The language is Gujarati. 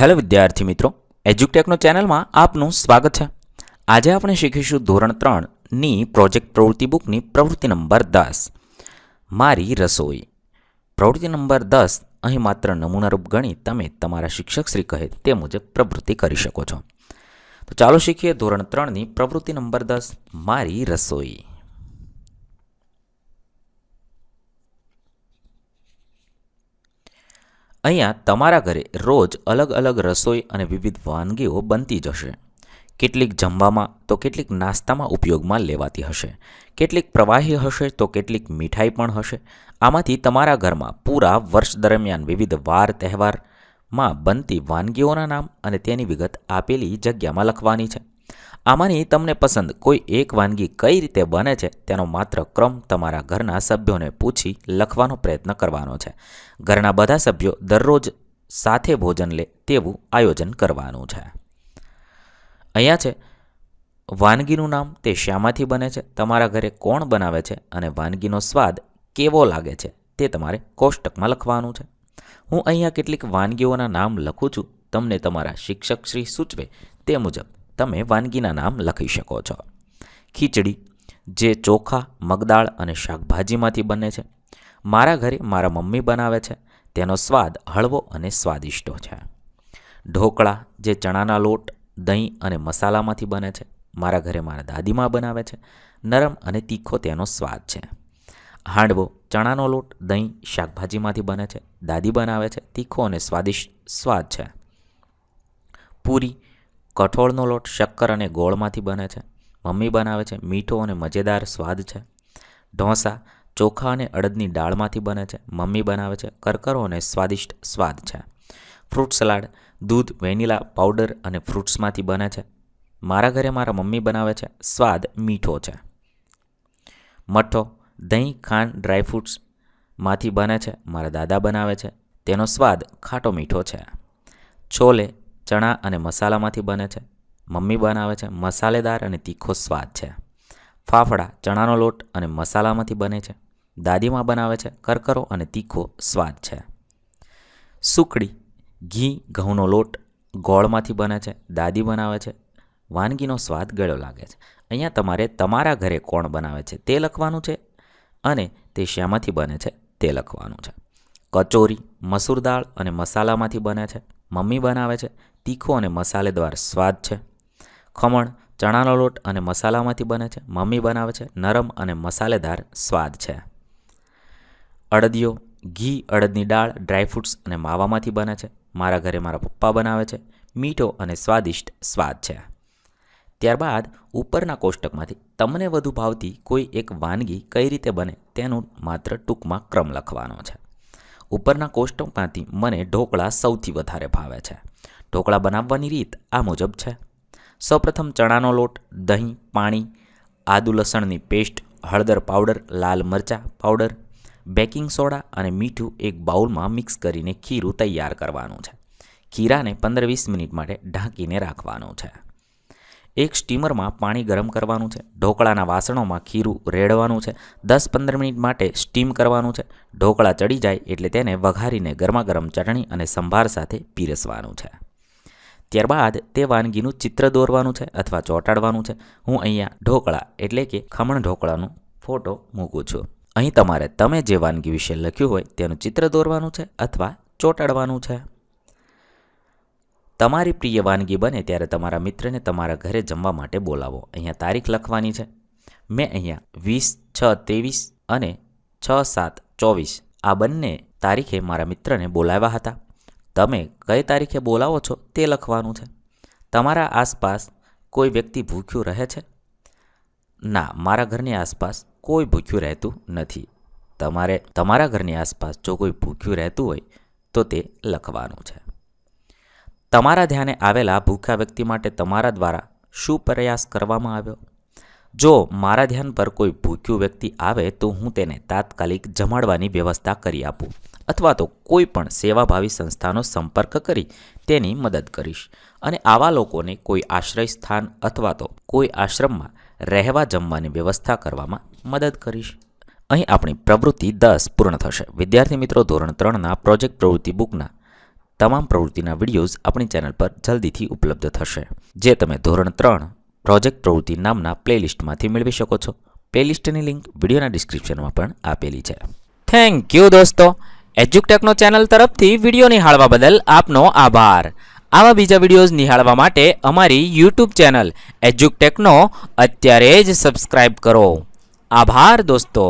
હેલો વિદ્યાર્થી મિત્રો એજ્યુટેકનો ચેનલમાં આપનું સ્વાગત છે. આજે આપણે શીખીશું ધોરણ ત્રણની પ્રોજેક્ટ પ્રવૃત્તિ બુકની પ્રવૃત્તિ નંબર દસ, મારી રસોઈ. પ્રવૃત્તિ નંબર દસ, અહીં માત્ર નમૂનારૂપ ગણી તમે તમારા શિક્ષક શ્રી કહે તે મુજબ પ્રવૃત્તિ કરી શકો છો. તો ચાલો શીખીએ ધોરણ ત્રણની પ્રવૃત્તિ નંબર દસ, મારી રસોઈ. અહીંયા તમારા ઘરે રોજ અલગ અલગ રસોઈ અને વિવિધ વાનગીઓ બનતી જશે કેટલીક જમવામાં તો કેટલીક નાસ્તામાં ઉપયોગમાં લેવાતી હશે. કેટલીક પ્રવાહી હશે તો કેટલીક મીઠાઈ પણ હશે. આમાંથી તમારા ઘરમાં પૂરા વર્ષ દરમિયાન વિવિધ વાર તહેવારમાં બનતી વાનગીઓના નામ અને તેની વિગત આપેલી જગ્યામાં લખવાની છે. આમાંની તમને પસંદ કોઈ એક વાનગી કઈ રીતે બને છે તેનો માત્ર ક્રમ તમારા ઘરના સભ્યોને પૂછી લખવાનો પ્રયત્ન કરવાનો છે. ઘરના બધા સભ્યો દરરોજ સાથે ભોજન લે તેવું આયોજન કરવાનું છે. અહીંયા છે, વાનગીનું નામ તે શામાંથી બને છે, તમારા ઘરે કોણ બનાવે છે અને વાનગીનો સ્વાદ કેવો લાગે છે તે તમારે કોષ્ટકમાં લખવાનું છે. હું અહીંયા કેટલીક વાનગીઓના નામ લખું છું, તમને તમારા શિક્ષકશ્રી સૂચવે તે મુજબ. તમે વાનગીના નામ લખી શકો છો. ખીચડી, જે ચોખા, મગદાળ અને શાકભાજીમાંથી બને છે. મારા ઘરે મારા મમ્મી બનાવે છે. તેનો સ્વાદ હળવો અને સ્વાદિષ્ટ છે. ઢોકળા, જે ચણાના લોટ, દહીં અને મસાલામાંથી બને છે. મારા ઘરે મારા દાદીમાં બનાવે છે. નરમ અને તીખો તેનો સ્વાદ છે. હાંડવો, ચણાનો લોટ, દહીં, શાકભાજીમાંથી બને છે. દાદી બનાવે છે. તીખો અને સ્વાદિષ્ટ સ્વાદ છે. પૂરી કઠોળનો લોટ શક્કર અને ગોળમાંથી બને છે. મમ્મી બનાવે છે. મીઠો અને મજેદાર સ્વાદ છે. ઢોંસા, ચોખા અને અડદની દાળમાંથી બને છે. મમ્મી બનાવે છે. કરકરો અને સ્વાદિષ્ટ સ્વાદ છે. ફ્રૂટ સલાડ, દૂધ, વેનીલા, પાવડર અને ફ્રૂટ્સમાંથી બને છે. મારા ઘરે મારા મમ્મી બનાવે છે. સ્વાદ મીઠો છે. મઠો, દહીં, ખાંડ ડ્રાયફ્રૂટ્સમાંથી બને છે. મારા દાદા બનાવે છે. તેનો સ્વાદ ખાટો મીઠો છે. છોલે ચણા અને મસાલામાંથી બને છે. મમ્મી બનાવે છે. મસાલેદાર અને તીખો સ્વાદ છે. ફાફડા, ચણાનો લોટ અને મસાલામાંથી બને છે. દાદીમાં બનાવે છે. કરકરો અને તીખો સ્વાદ છે. સુખડી, ઘી, ઘઉંનો લોટ ગોળમાંથી બને છે. દાદી બનાવે છે. વાનગીનો સ્વાદ ગળ્યો લાગે છે. અહીંયા તમારે તમારા ઘરે કોણ બનાવે છે તે લખવાનું છે અને તે શામાંથી બને છે તે લખવાનું છે. કચોરી, મસૂર દાળ અને મસાલામાંથી બને છે. મમ્મી બનાવે છે. તીખો અને મસાલેદાર સ્વાદ છે. ખમણ, ચણાનો લોટ અને મસાલામાંથી બને છે. મમ્મી બનાવે છે. નરમ અને મસાલેદાર સ્વાદ છે. અડદિયો, ઘી, અડદની દાળ ડ્રાયફ્રૂટ્સ અને માવામાંથી બને છે. મારા ઘરે મારા પપ્પા બનાવે છે. મીઠો અને સ્વાદિષ્ટ સ્વાદ છે. ત્યારબાદ ઉપરના કોષ્ટકમાંથી તમને વધુ ભાવતી કોઈ એક વાનગી કઈ રીતે બને તેનું માત્ર ટૂંકમાં ક્રમ લખવાનો છે. ઉપરના કોષ્ટકમાંથી મને ઢોકળા સૌથી વધારે ભાવે છે. ઢોકળા બનાવવાની રીત આ મુજબ છે. સૌપ્રથમ ચણાનો લોટ, દહીં, પાણી, આદુ લસણની પેસ્ટ, હળદર પાવડર, લાલ મરચાં પાવડર, બેકિંગ સોડા અને મીઠું એક બાઉલમાં મિક્સ કરીને ખીરું તૈયાર કરવાનું છે. ખીરાને પંદર વીસ મિનિટ માટે ઢાંકીને રાખવાનું છે. એક સ્ટીમરમાં પાણી ગરમ કરવાનું છે. ઢોકળાના વાસણોમાં ખીરું રેડવાનું છે. દસ પંદર મિનિટ માટે સ્ટીમ કરવાનું છે. ઢોકળા ચડી જાય એટલે તેને વઘારીને ગરમા ગરમ ચટણી અને સંભાર સાથે પીરસવાનું છે. ત્યારબાદ તે વાનગીનું ચિત્ર દોરવાનું છે અથવા ચોંટાડવાનું છે. હું અહીંયા ઢોકળા એટલે કે ખમણ ઢોકળાનો ફોટો મૂકું છું. અહીં તમારે તમે જે વાનગી વિશે લખ્યું હોય તેનું ચિત્ર દોરવાનું છે અથવા ચોંટાડવાનું છે. તમારી પ્રિય વાનગી બને ત્યારે તમારા મિત્રને તમારા ઘરે જમવા માટે બોલાવો. અહીંયા તારીખ લખવાની છે. મેં અહીંયા વીસ, છ, ત્રેવીસ અને છ, સાત, ચોવીસ આ બંને તારીખે મારા મિત્રને બોલાવ્યા હતા. તમે કઈ તારીખે બોલાવો છો તે લખવાનું છે. તમારા આસપાસ કોઈ વ્યક્તિ ભૂખ્યું રહે છે? ના, મારા ઘરની આસપાસ કોઈ ભૂખ્યું રહેતું નથી. તમારે, તમારા ઘરની આસપાસ જો કોઈ ભૂખ્યું રહેતું હોય તો તે લખવાનું છે. તમારા ધ્યાને આવેલા ભૂખ્યા વ્યક્તિ માટે તમારા દ્વારા શું પ્રયાસ કરવામાં આવ્યો? જો મારા ધ્યાન પર કોઈ ભૂખ્યું વ્યક્તિ આવે, તો હું તેને તાત્કાલિક જમાડવાની વ્યવસ્થા કરી આપું અથવા તો કોઈ પણ સેવાભાવી સંસ્થાનો સંપર્ક કરી તેની મદદ કરીશ અને આવા લોકોને કોઈ આશ્રય સ્થાન અથવા તો કોઈ આશ્રમમાં રહેવા જમવાની વ્યવસ્થા કરવામાં મદદ કરીશ. અહીં આપણી પ્રવૃત્તિ દસ પૂર્ણ થશે. વિદ્યાર્થી મિત્રો, ધોરણ ત્રણના પ્રોજેક્ટ પ્રવૃત્તિ બુકના તમામ પ્રવૃત્તિના વિડીયોઝ આપણી ચેનલ પર જલ્દીથી ઉપલબ્ધ થશે, જે તમે ધોરણ ત્રણ પ્રોજેક્ટ પ્રવૃત્તિ નામના પ્લેલિસ્ટમાંથી મેળવી શકો છો. પ્લેલિસ્ટની લિંક વિડીયોના ડિસ્ક્રિપ્શનમાં પણ આપેલી છે. થેન્ક યુ દોસ્તો. એજ્યુકટેકનો ચેનલ તરફથી વીડિયો નિહાળવા બદલ આપનો આભાર. આવા બીજા વિડીયોઝ નિહાળવા માટે અમારી યુટ્યુબ ચેનલ એજ્યુકટેકનો અત્યારે જ સબસ્ક્રાઇબ કરો. આભાર દોસ્તો.